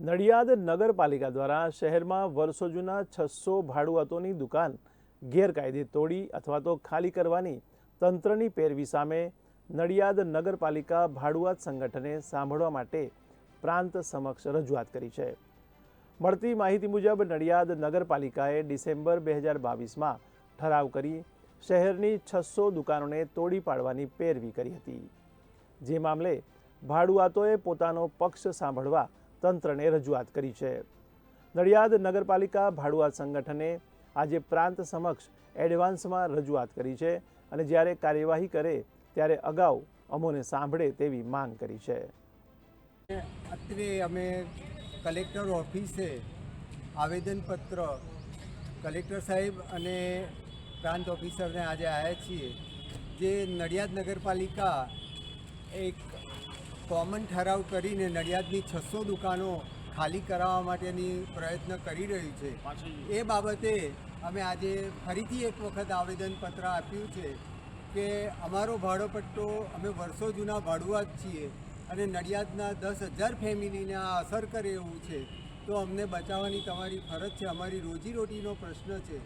નડિયાદ નગરપાલિકા દ્વારા શહેરમાં વર્ષો જૂના છસો ભાડુઆતોની દુકાન ગેરકાયદે તોડી અથવા તો ખાલી કરવાની તંત્રની પેરવી સામે નડિયાદ નગરપાલિકા ભાડુઆત સંગઠને સાંભળવા માટે પ્રાંત સમક્ષ રજૂઆત કરી છે. મળતી માહિતી મુજબ નડિયાદ નગરપાલિકાએ ડિસેમ્બર બે હજાર બાવીસમાં ઠરાવ કરી શહેરની છસો દુકાનોને તોડી પાડવાની પેરવી કરી હતી. જે મામલે ભાડુઆતોએ પોતાનો પક્ષ સાંભળવા તંત્રને રજૂઆત કરી છે. નડિયાદ નગરપાલિકા ભાડુઆત સંગઠને આજે પ્રાંત સમક્ષ એડવાન્સમાં રજૂઆત કરી છે અને જ્યારે કાર્યવાહી કરે ત્યારે અગાઉ અમોને સાંભળે તેવી માંગ કરી છે. અત્રે અમે કલેક્ટર ઓફિસે આવેદનપત્ર કલેક્ટર સાહેબ અને પ્રાંત ઓફિસરને આજે આવ્યા છીએ. જે નડિયાદ નગરપાલિકા એક કોમન ઠરાવ કરીને નડિયાદની છસો દુકાનો ખાલી કરાવવા માટેની પ્રયત્ન કરી રહ્યું છે. એ બાબતે અમે આજે ફરીથી એક વખત આવેદનપત્ર આપ્યું છે કે અમારો ભાડોપટ્ટો અમે વર્ષો જૂના ભાડુઆત છીએ અને નડિયાદના દસ હજાર ફેમિલીને આ અસર કરે એવું છે. તો અમને બચાવવાની તમારી ફરજ છે અમારી રોજીરોટીનો પ્રશ્ન છે.